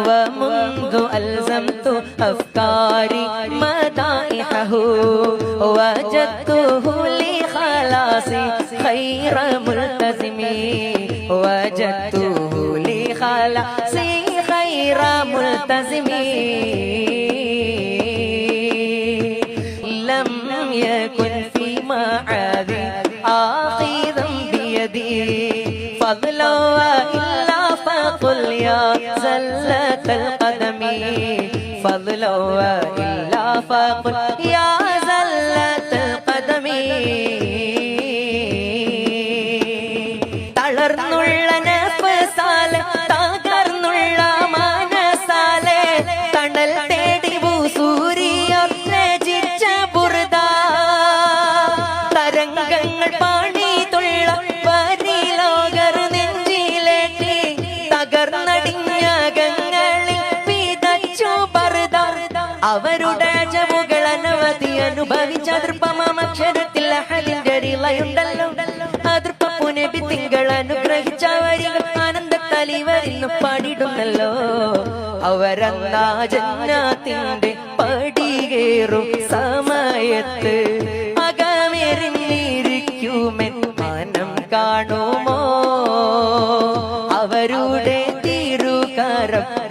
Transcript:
ومنذ ألزمت أفكاري مدائحه وجدته لخلاصي خير ملتزم. وجدته لخلاصي خير ملتزم. لم يكن في معاذي آخذا بيدي. فضلا زلة القدم فضلا وإلا فقل يا زلة القدم തളർന്നുള്ള നഫസാലെ തകർന്നുള്ള മനസാലെ തണൽ തേടി സൂര്യ രചിച്ച ബുർദ തരംഗങ്ങൾ പാണിതുള്ള പരിലോകർ നെഞ്ചിലേറ്റി തകർന്നടിഞ്ഞകങ്ങളിൽ അവരുടെ അജവുകൾ അനവധി അനുഭവിച്ച അതൃപ്പമാം അക്ഷരത്തിൽ അഹലിന്റെ റിളയുണ്ടല്ലോ അതൃപ്പപ്പു നബി അനുഗ്രഹിച്ച വരികൾ ആനന്ദത്തലി വരുന്നു പാടിടുന്നല്ലോ. അവരന്നാ ജന്നാത്തിന്റെ പടികേറും സമയത്ത്? അകമെറിഞ്ഞിരിക്കുമെൻ മാനം കാണുമോ? അവരുടെ തിരുകരം